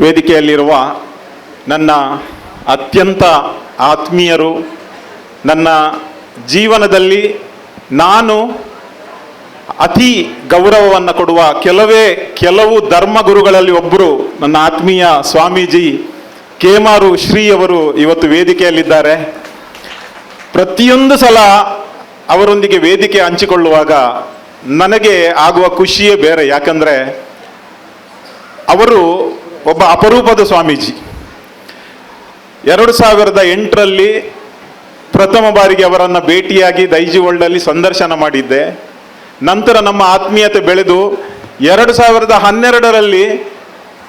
ವೇದಿಕೆಯಲ್ಲಿರುವ ನನ್ನ ಅತ್ಯಂತ ಆತ್ಮೀಯರು, ನನ್ನ ಜೀವನದಲ್ಲಿ ನಾನು ಅತಿ ಗೌರವವನ್ನು ಕೊಡುವ ಕೆಲವೇ, ಕೆಲವು ಧರ್ಮಗುರುಗಳಲ್ಲಿ ಒಬ್ಬರು ನನ್ನ ಆತ್ಮೀಯ ಸ್ವಾಮೀಜಿ ಕೇಮಾರು ಶ್ರೀಯವರು ಇವತ್ತು ವೇದಿಕೆಯಲ್ಲಿದ್ದಾರೆ. ಪ್ರತಿಯೊಂದು ಸಲ ಅವರೊಂದಿಗೆ ವೇದಿಕೆ ಹಂಚಿಕೊಳ್ಳುವಾಗ ನನಗೆ ಆಗುವ ಖುಷಿಯೇ ಬೇರೆ. ಯಾಕಂದರೆ ಅವರು ಒಬ್ಬ ಅಪರೂಪದ ಸ್ವಾಮೀಜಿ. ಎರಡು ಸಾವಿರದ ಎಂಟರಲ್ಲಿ ಪ್ರಥಮ ಬಾರಿಗೆ ಅವರನ್ನು ಭೇಟಿಯಾಗಿ ದೈಜಿ ವರ್ಲ್ಡಲ್ಲಿ ಸಂದರ್ಶನ ಮಾಡಿದ್ದೆ. ನಂತರ ನಮ್ಮ ಆತ್ಮೀಯತೆ ಬೆಳೆದು ಎರಡು ಸಾವಿರದ ಹನ್ನೆರಡರಲ್ಲಿ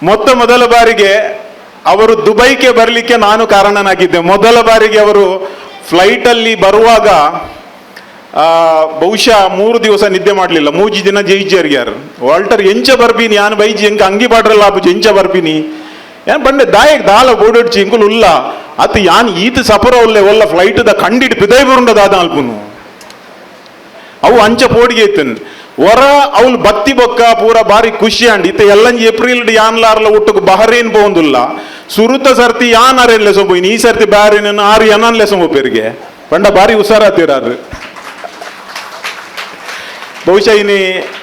ಮೊತ್ತ ಮೊದಲ ಬಾರಿಗೆ ಅವರು ದುಬೈಗೆ ಬರಲಿಕ್ಕೆ ನಾನು ಕಾರಣನಾಗಿದ್ದೆ. ಮೊದಲ ಬಾರಿಗೆ ಅವರು ಫ್ಲೈಟಲ್ಲಿ ಬರುವಾಗ ಬಹುಶಃ ಮೂರು ದಿವಸ ನಿದ್ದೆ ಮಾಡಲಿಲ್ಲ. ಮೂಜಿ ದಿನ ಜೈಜರ್ಗ್ಯಾರ್ ವಾಲ್ಟರ್, ಎಂಚ ಬರ್ಬೀನಿ, ಯಾನ್ ಬೈಜಿ ಎಂಕ ಅಂಗಿ ಬಾಡ್ರಲ್ಲ ಆಪುಜಿ ಎಂಚ ಬರ್ಬೀನಿ. ಏನ್ ಬಂಡೆ ದಾಯಕ್ ದಾಲ ಬೋಡಡ್ಚಿ ಇಂಕುಲ್ ಉಲ್ಲ. ಅತ್ ಯಾನ್ ಈತ ಸಫರ ಒಲ್ಲೆ ಒಲ್ಲ ಫ್ಲೈಟ್ ದ ಕಂಡಿಡ್ ಪಿದೈ ದಾದ ಅಲ್ಪುನು ಅವು ಅಂಚ ಪೋಡಿಗೆ ಇತ್ತನ್. ವರ ಅವ್ಲು ಬತ್ತಿ ಬೊಕ್ಕ, ಪೂರ ಬಾರಿ ಖುಷಿ ಅಂಡ್ ಇತ್ತ ಎಲ್ಲಂಜಿ ಏಪ್ರಿಲ್ ಯಾನ್ಲಾರ್ಲ ಒಟ್ಟು ಬಹರೇನ್ ಬೋಂದುಲ್ಲ. ಸುರುತ ಸರ್ತಿ ಯಾನ್ ಅರೇನ್ ಲೆಸೊ ಈ ಸರ್ತಿ ಬ್ಯಾರೇನ್ ಆರು ಎನನ್ ಲೆಸೊ ಪೇರಿಗೆ ಪಂಡ ಬಾರಿ ಹುಷಾರಾತಿರಾರು ಬಹುಶಃ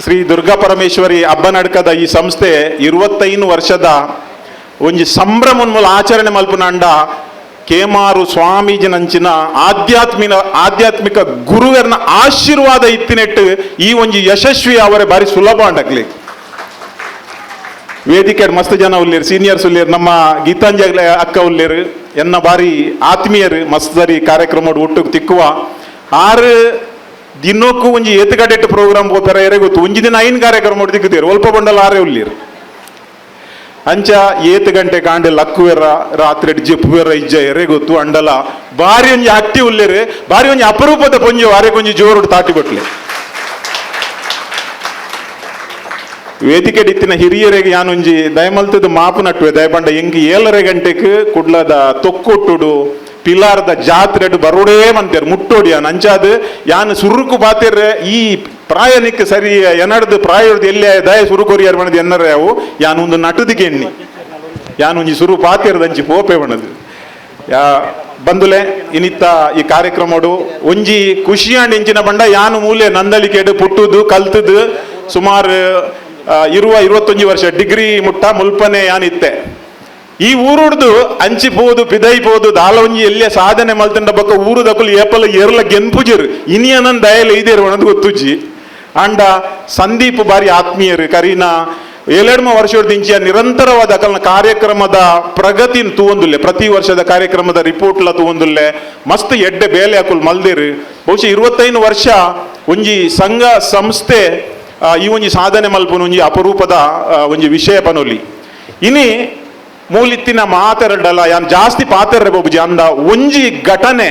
ಶ್ರೀ ದುರ್ಗಾ ಪರಮೇಶ್ವರಿ ಹಬ್ಬ ನಡ್ಕದ ಈ ಸಂಸ್ಥೆ ಇರುವತ್ತೈನು ವರ್ಷದ ಒಂಜಿ ಸಂಭ್ರಮನ್ಮೂಲ ಆಚರಣೆ ಮಲ್ಪುನಂಡ ಕೇಮಾರು ಸ್ವಾಮೀಜಿನಂಚಿನ ಆಧ್ಯಾತ್ಮಿನ, ಆಧ್ಯಾತ್ಮಿಕ ಗುರುವರ್ನ ಆಶೀರ್ವಾದ ಇತ್ತಿನೆಟ್ಟು ಈ ಒಂಜಿ ಯಶಸ್ವಿ ಅವರೇ ಬಾರಿ ಸುಲಭ ಅಂಡಕ್ಲಿ. ವೇದಿಕೆ ಮಸ್ತ್ ಜನ ಉಳ್ಳೇರು ಸೀನಿಯರ್ಸ್ ಉಳ್ಳೇರು ನಮ್ಮ ಗೀತಾಂಜಲಿ ಅಕ್ಕ ಉಳ್ಳೇರು ಎನ್ನ ಬಾರಿ ಆತ್ಮೀಯರು ಮಸ್ತ್ ಸರಿ ಕಾರ್ಯಕ್ರಮ ಒಟ್ಟು ತಿಕ್ಕುವ. ಆರು ದಿನಕ್ಕೂ ಒಂಜಿ ಏತುಗಡೆಟ್ಟು ಪ್ರೋಗ್ರಾಮ್ ಪೋತಾರ ಎರೆ ಗೊತ್ತು? ಒಂಜಿ ದಿನ ಐನ್ ಕಾರ್ಯಕ್ರಮ ಹೊಡೆದಿಕ್ಕಿದ್ದೀರಿ ಒಲ್ಪ ಬಂಡಲ ಆರೇ ಉಳ್ಳೀರು ಅಂಚ ಏತು ಗಂಟೆ ಕಾಂಡೆ ಲಕ್ಕುವೆರ ರಾತ್ರಿ ಜಪ್ಪುವೆರ ಇಜ್ಜ ಎರೆ ಗೊತ್ತು? ಅಂಡಲ ಬಾರಿ ಒಂಜಿ ಹಟ್ಟಿ ಉಳ್ಳೇರಿ ಬಾರಿ ಒಂಜಿ ಅಪರೂಪದ ಪೊಂಜಿ ವಾರೆ ಕೊಂಜಿ ಜೋರು ತಾಟಿ ಬಟ್ಲೆ. ವೇದಿಕೆ ಇತ್ತಿನ ಹಿರಿಯರಿಗೆ ಯಾನೊಂಜಿ ದಯಮಲ್ತದ ಮಾಪು ನಟ್ಟುವೆ ದಯಪಂಡ ಎಂಗಿ ಏಳರೆ ಗಂಟೆಗೆ ಕುಡ್ಲದ ತೊಕ್ಕೊಟ್ಟುಡು. ಪಿಲಾರ್ದ ಜಾತ್ರೆಡ್ ಬರೋಡೇ ಮಂತೇರು ಮುಟ್ಟೋಡಿ ಯಾನ್ ಅಂಚಾದ್ ಯಾನ್ ಸುರುಕು ಬಾತಿರ್ರೆ, ಈ ಪ್ರಾಯನಿಕ್ ಸರಿ, ಎನಡ್ದು ಪ್ರಾಯ ಎಲ್ಲಿ ದಯ ಸುರುಕೊರಿಯಾರ್ ಬಣದು ಎನ್ನರ ಅವು? ಯಾನ್ ಒಂದು ನಟದಿಗೆ ಎಣ್ಣಿ. ಯಾನು ಒಂಜಿ ಸುರು ಪಾತಿರ್ದಂಚಿ ಪೋಪೆ ಬಣದು ಯಾ, ಬಂದುಲೆ, ಇನಿತ್ತ ಈ ಕಾರ್ಯಕ್ರಮಡು ಒಂಜಿ ಖುಷಿಯಾಂಡ್ ಇಂಚಿನ ಬಂಡ ಯಾನು ಮೂಲೆ ನಂದಲಿಕೆಡು ಪುಟ್ಟುದು, ಕಲ್ತದು, ಸುಮಾರು ಇರುವ ಇರುವತ್ತೊಂಜಿ ವರ್ಷ ಡಿಗ್ರಿ ಮುಟ್ಟ ಮುಲ್ಪನೆ ಯಾನಿತ್ತೆ ಈ ಊರುಡ್ದು ಅಂಚಿಪೋದು ಪಿದೈಪೋದು ದಾಲವಂಜಿ ಎಲ್ಲೇ ಸಾಧನೆ ಮಲ್ತಂಡ ಬಕ್ಕ ಊರು ದಕ್ಕಲು ಏಪಲ ಏರ್ಲ ಗೆನ್ಪುಜಿರು. ಇನಿಯನನ್ ದಯಲ್ ಇದೇರು ಒಣದು ಗೊತ್ತುಜಿ ಅಂಡ ಸಂದೀಪ್ ಬಾರಿ ಆತ್ಮೀಯರು. ಕರೀನಾ ಏಳೆಡ್ಮ ವರ್ಷದ ಇಂಚಿಯ ನಿರಂತರವಾದ ಅಕಲ್ನ ಕಾರ್ಯಕ್ರಮದ ಪ್ರಗತಿ ತೂವೊಂದುಲ್ಲೆ, ಪ್ರತಿ ವರ್ಷದ ಕಾರ್ಯಕ್ರಮದ ರಿಪೋರ್ಟ್ಲ ತೂವೊಂದುಲ್ಲೆ, ಮಸ್ತ್ ಎಡ್ಡೆ ಬೇಲೆ ಹಾಕುಲ್ ಮಲ್ದಿರು. ಬಹುಶಃ ಇರುವತ್ತೈದು ವರ್ಷ ಒಂಜಿ ಸಂಘ, ಸಂಸ್ಥೆ ಈ ಒಂಜಿ ಸಾಧನೆ ಮಲ್ಪುನ ಒಂಜಿ ಅಪರೂಪದ ಒಂಜಿ ವಿಷಯ ಪನೊಲಿ ಇನಿ ಮೂಲಿತ್ತಿನ ಮಾತೆರಡಲ್ಲ ಯಾನ್ ಜಾಸ್ತಿ ಪಾತೆರ ಬಬುಜಿ ಅಂದ ಒಂಜಿ ಘಟನೆ